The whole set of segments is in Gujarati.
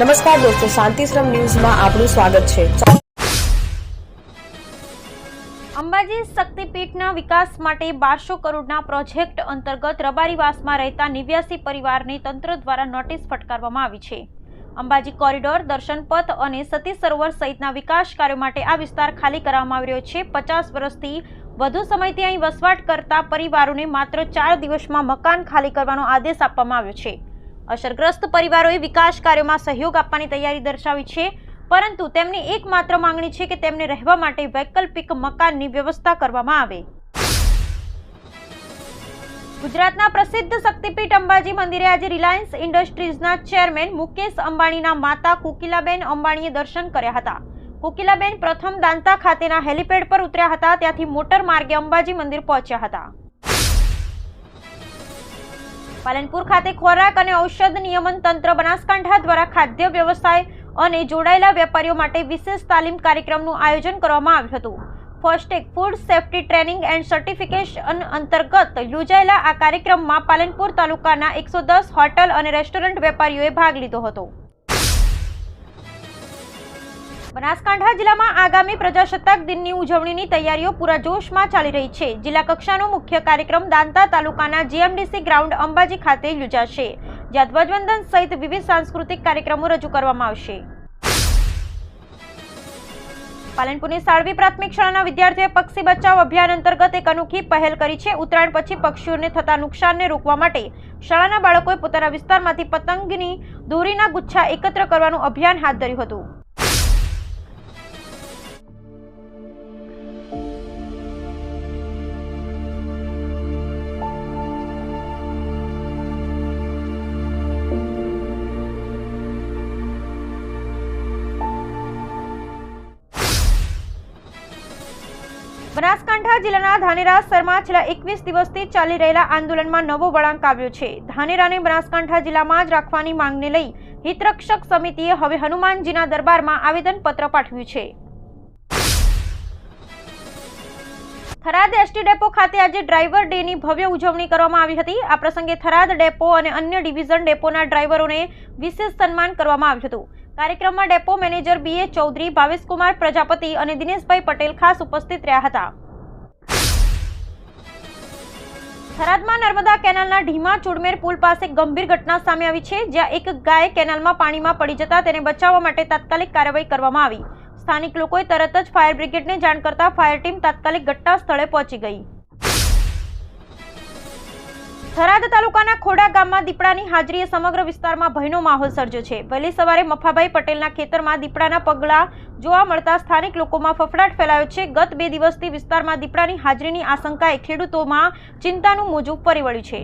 નમસ્કાર દોસ્તો, શાંતિશ્રમ ન્યૂઝમાં આપનું સ્વાગત છે. અંબાજી શક્તિપીઠના વિકાસ માટે બારસો કરોડના પ્રોજેક્ટ અંતર્ગત રબારીવાસમાં રહેતા નેવ્યાસી પરિવારને તંત્ર દ્વારા નોટિસ ફટકારવામાં આવી છે. અંબાજી કોરિડોર, દર્શન પથ અને સતી સરોવર સહિતના વિકાસ કાર્યો માટે આ વિસ્તાર ખાલી કરવામાં આવી રહ્યો છે. પચાસ વર્ષથી વધુ સમયથી અહીં વસવાટ કરતા પરિવારોને માત્ર ચાર દિવસમાં મકાન ખાલી કરવાનો આદેશ આપવામાં આવ્યો છે. અસરગ્રસ્ત પરિવારોએ વિકાસ કાર્યોમાં સહયોગ આપવાની તૈયારી દર્શાવી છે. પરંતુ તેમની એકમાત્ર માંગણી છે કે તેમને રહેવા માટે વૈકલ્પિક મકાનની વ્યવસ્થા કરવામાં આવે. ગુજરાતના પ્રસિદ્ધ શક્તિપીઠ અંબાજી મંદિરે આજે રિલાયન્સ ઇન્ડસ્ટ્રીઝના ચેરમેન મુકેશ અંબાણીના માતા કોકિલાબેન અંબાણીએ દર્શન કર્યા હતા. કોકિલાબેન પ્રથમ દાંતા ખાતેના હેલિપેડ પર ઉતર્યા હતા. ત્યાંથી મોટર માર્ગે અંબાજી મંદિર પહોંચ્યા હતા. પાલનપુર ખાતે ખોરાક અને ઔષધ નિયમન તંત્ર બનાસકાંઠા દ્વારા ખાદ્ય વ્યવસાય અને જોડાયેલા વેપારીઓ માટે વિશેષ તાલીમ કાર્યક્રમનું આયોજન કરવામાં આવ્યું હતું. FoSTaC food safety training and certification અંતર્ગત યોજાયેલા આ કાર્યક્રમમાં પાલનપુર તાલુકાના એકસો દસ હોટલ અને રેસ્ટોરન્ટ વેપારીઓએ ભાગ લીધો હતો. બનાસકાંઠા જિલ્લામાં આગામી પ્રજાસત્તાક દિનની ઉજવણીની તૈયારીઓ પૂરા જોશમાં ચાલી રહી છે. જિલ્લા કક્ષાનો મુખ્ય કાર્યક્રમ દાંતા તાલુકાના જીએમડીસી ગ્રાઉન્ડ અંબાજી ખાતે યોજાશે. જ્યાં ધ્વજવંદન સહિત વિવિધ સાંસ્કૃતિક કાર્યક્રમો રજૂ કરવામાં આવશે. પાલનપુરની સાળવી પ્રાથમિક શાળાના વિદ્યાર્થીઓએ પક્ષી બચાવ અભિયાન અંતર્ગત એક અનોખી પહેલ કરી છે. ઉત્તરાયણ પછી પક્ષીઓને થતા નુકસાનને રોકવા માટે શાળાના બાળકોએ પોતાના વિસ્તારમાંથી પતંગની દોરીના ગુચ્છા એકત્ર કરવાનું અભિયાન હાથ ધર્યું હતું. બનાસકાંઠા જિલ્લાના ધાનેરા શહેરમાં છેલ્લા એકવીસ દિવસથી ચાલી રહેલા આંદોલનમાં નવો વળાંક આવ્યો છે. ધાનેરાને બનાસકાંઠા જિલ્લામાં જ રાખવાની માંગને લઈ હિતરક્ષક સમિતિએ હવે હનુમાનજીના દરબારમાં આવેદનપત્ર પાઠવ્યું છે. થરાદ એસટી ડેપો ખાતે આજે ડ્રાઈવર ડેની ભવ્ય ઉજવણી કરવામાં આવી હતી. આ પ્રસંગે થરાદ ડેપો અને અન્ય ડિવિઝન ડેપોના ડ્રાઈવરોને વિશેષ સન્માન કરવામાં આવ્યું હતું. કાર્યક્રમમાં depot manager B A Chaudhary Bhaveshkumar Prajapati અને દિનેશભાઈ પટેલ ખાસ ઉપસ્થિત રહ્યા હતા. થરાદમાં નર્મદા કેનાલના ઢીમા ચુડમેર પુલ પાસે ગંભીર ઘટના સામે આવી છે, જ્યાં એક ગાય કેનાલમાં પાણીમાં પડી જતા તેને બચાવવા માટે તાત્કાલિક કાર્યવાહી કરવામાં આવી. સ્થાનિક લોકોએ તરત જ ફાયર બ્રિગેડને જાણ કરતા ફાયર ટીમ તાત્કાલિક ઘટના સ્થળે પહોંચી ગઈ. થરાદ તાલુકાના ખોડા ગામમાં દીપડાની હાજરીએ સમગ્ર વિસ્તારમાં ભયનો માહોલ સર્જ્યો છે. વહેલી સવારે મફાભાઈ પટેલના ખેતરમાં દીપડાના પગલા જોવા મળતા સ્થાનિક લોકોમાં ફફડાટ ફેલાયો છે. ગત બે દિવસથી વિસ્તારમાં દીપડાની હાજરીની આશંકાએ ખેડૂતોમાં ચિંતાનું મોજું ફરી વળ્યું છે.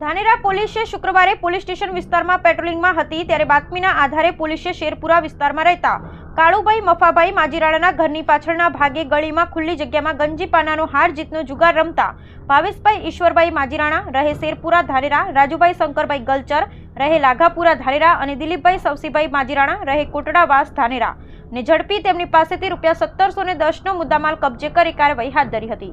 ધાનેરા પોલીસે શુક્રવારે પોલીસ સ્ટેશન વિસ્તારમાં પેટ્રોલિંગમાં હતી. ત્યારે બાતમીના આધારે પોલીસે શેરપુરા વિસ્તારમાં રહેતા કાળુભાઈ, મફાભાઈ માજીરાણાના ઘરની પાછળના ભાગે ગળીમાં ખુલ્લી જગ્યામાં ગંજી પાનાનો હાર જીતનો જુગાર રમતા ભાવેશભાઈ, ઈશ્વરભાઈ માજીરાણા રહે શેરપુરા ધારેરા, રાજુભાઈ શંકરભાઈ ગલચર રહે લાઘાપુરા ધારેરા અને દિલીપભાઈ સવસીભાઈ માજીરાણા રહે કોટડાવાસ ધાનેરા ને ઝડપી તેમની પાસેથી રૂપિયા સત્તરસો દસનો મુદ્દામાલ કબજે કરી કાર્યવાહી હાથ ધરી હતી.